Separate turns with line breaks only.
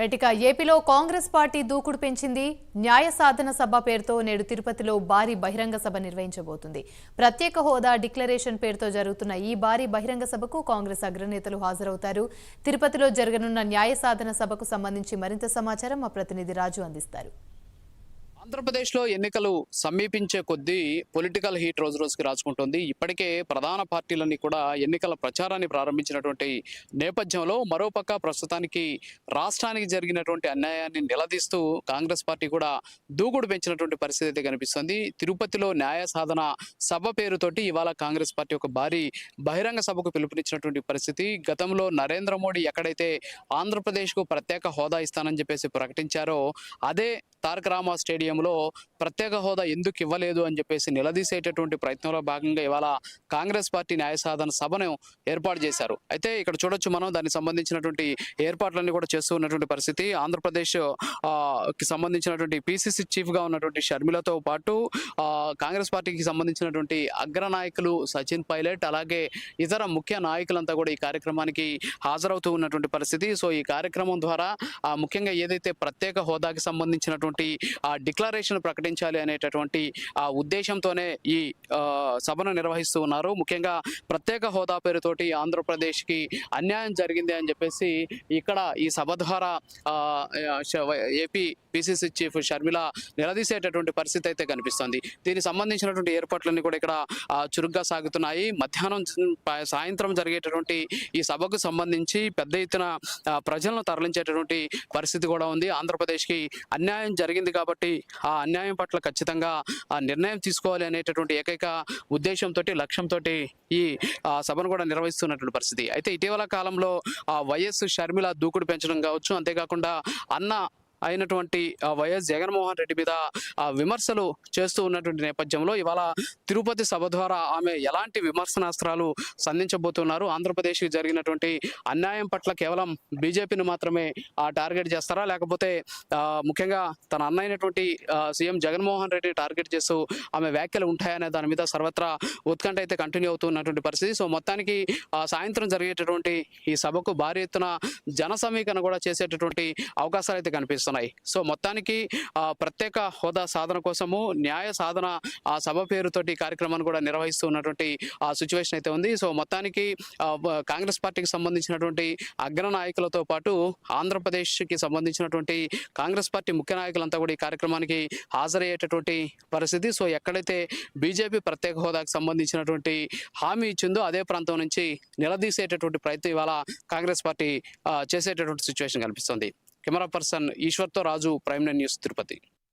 రైటిక ఏపీలో కాంగ్రెస్ పార్టీ దూకుడు పెంచింది. న్యాయ సాధన సభ పేరుతో నేడు తిరుపతిలో భారీ బహిరంగ సభ నిర్వహించబోతుంది. ప్రత్యేక హోదా డిక్లరేషన్ పేరుతో జరుగుతున్న ఈ భారీ బహిరంగ సభకు కాంగ్రెస్ అగ్రనేతలు హాజరవుతారు. తిరుపతిలో జరగనున్న న్యాయ సాధన సభకు సంబంధించి మరింత సమాచారం మా ప్రతినిధి రాజు అందిస్తారు.
ఆంధ్రప్రదేశ్లో ఎన్నికలు సమీపించే కొద్దీ పొలిటికల్ హీట్ రోజు రోజుకి రాచుకుంటుంది ఇప్పటికే ప్రధాన పార్టీలన్నీ కూడా ఎన్నికల ప్రచారాన్ని ప్రారంభించినటువంటి నేపథ్యంలో మరోపక్క ప్రస్తుతానికి రాష్ట్రానికి జరిగినటువంటి అన్యాయాన్ని నిలదీస్తూ కాంగ్రెస్ పార్టీ కూడా దూకుడు పెంచినటువంటి పరిస్థితి అయితే కనిపిస్తుంది. తిరుపతిలో న్యాయ సాధన సభ పేరుతోటి ఇవాళ కాంగ్రెస్ పార్టీ ఒక భారీ బహిరంగ సభకు పిలుపునిచ్చినటువంటి పరిస్థితి. గతంలో నరేంద్ర మోడీ ఎక్కడైతే ఆంధ్రప్రదేశ్కు ప్రత్యేక హోదా ఇస్తానని చెప్పేసి ప్రకటించారో అదే తారక రామా స్టేడియంలో ప్రత్యేక హోదా ఎందుకు ఇవ్వలేదు అని చెప్పేసి నిలదీసేటటువంటి ప్రయత్నంలో భాగంగా ఇవాళ కాంగ్రెస్ పార్టీ న్యాయ సాధన సభను ఏర్పాటు చేశారు. అయితే ఇక్కడ చూడొచ్చు మనం దానికి సంబంధించినటువంటి ఏర్పాట్లన్నీ కూడా చేస్తూ ఉన్నటువంటి పరిస్థితి. ఆంధ్రప్రదేశ్కి సంబంధించినటువంటి పిసిసి చీఫ్గా ఉన్నటువంటి షర్మిలతో పాటు ఆ, కాంగ్రెస్ పార్టీకి సంబంధించినటువంటి అగ్ర నాయకులు సచిన్ పైలట్ అలాగే ఇతర ముఖ్య నాయకులంతా కూడా ఈ కార్యక్రమానికి హాజరవుతూ ఉన్నటువంటి పరిస్థితి. సో ఈ కార్యక్రమం ద్వారా ముఖ్యంగా ఏదైతే ప్రత్యేక హోదాకి సంబంధించినటువంటి ఆ డిక్లరేషన్ ప్రకటించాలి అనేటటువంటి ఆ ఉద్దేశంతోనే ఈ సభను నిర్వహిస్తూ ఉన్నారు. ముఖ్యంగా ప్రత్యేక హోదా పేరుతోటి ఆంధ్రప్రదేశ్కి అన్యాయం జరిగింది అని చెప్పేసి ఇక్కడ ఈ సభ ద్వారా ఏపీ పిసిసి చీఫ్ షర్మిల నిలదీసేటటువంటి పరిస్థితి అయితే కనిపిస్తుంది. దీనికి సంబంధించినటువంటి ఏర్పాట్లన్నీ కూడా ఇక్కడ చురుగ్గా సాగుతున్నాయి. మధ్యాహ్నం సాయంత్రం జరిగేటటువంటి ఈ సభకు సంబంధించి పెద్ద ఎత్తున ప్రజలను తరలించేటటువంటి పరిస్థితి కూడా ఉంది. ఆంధ్రప్రదేశ్కి అన్యాయం జరిగింది కాబట్టి ఆ అన్యాయం పట్ల ఖచ్చితంగా ఆ నిర్ణయం తీసుకోవాలి అనేటటువంటి ఏకైక ఉద్దేశంతో లక్ష్యంతో ఈ ఆ, సభను కూడా నిర్వహిస్తున్నటువంటి పరిస్థితి. అయితే ఇటీవల కాలంలో ఆ, వైఎస్ షర్మిల దూకుడు పెంచడం కావచ్చు అంతేకాకుండా అన్న అయినటువంటి వైఎస్ జగన్మోహన్ రెడ్డి మీద ఆ, విమర్శలు చేస్తూ ఉన్నటువంటి నేపథ్యంలో ఇవాళ తిరుపతి సభ ద్వారా ఆమె ఎలాంటి విమర్శనాస్త్రాలు సంధించబోతున్నారు? ఆంధ్రప్రదేశ్కి జరిగినటువంటి అన్యాయం పట్ల కేవలం బీజేపీని మాత్రమే ఆ, టార్గెట్ చేస్తారా? లేకపోతే ముఖ్యంగా తన అన్న అయినటువంటి సీఎం జగన్మోహన్ రెడ్డి టార్గెట్ చేస్తూ ఆమె వ్యాఖ్యలు ఉంటాయనే దాని మీద సర్వత్రా ఉత్కంఠ అయితే కంటిన్యూ అవుతున్నటువంటి పరిస్థితి. సో మొత్తానికి సాయంత్రం జరిగేటటువంటి ఈ సభకు భారీ ఎత్తున జన సమీకరణ కూడా చేసేటటువంటి అవకాశాలు అయితే వస్తున్నాయి సో మొత్తానికి ప్రత్యేక హోదా సాధన కోసము న్యాయ సాధన ఆ సభ పేరుతోటి కార్యక్రమాన్ని కూడా నిర్వహిస్తూ ఉన్నటువంటి ఆ సిచ్యువేషన్ అయితే ఉంది. సో మొత్తానికి కాంగ్రెస్ పార్టీకి సంబంధించినటువంటి అగ్ర నాయకులతో పాటు ఆంధ్రప్రదేశ్కి సంబంధించినటువంటి కాంగ్రెస్ పార్టీ ముఖ్య నాయకులంతా కూడా ఈ కార్యక్రమానికి హాజరయ్యేటటువంటి పరిస్థితి. సో ఎక్కడైతే బీజేపీ ప్రత్యేక హోదాకు సంబంధించినటువంటి హామీ ఇచ్చిందో అదే ప్రాంతం నుంచి నిలదీసేటటువంటి ప్రయత్నం ఇవాళ కాంగ్రెస్ పార్టీ చేసేటటువంటి సిచ్యువేషన్ కనిపిస్తుంది. Camera person ఈశ్వర్తో Raju prime nine news Tirupati.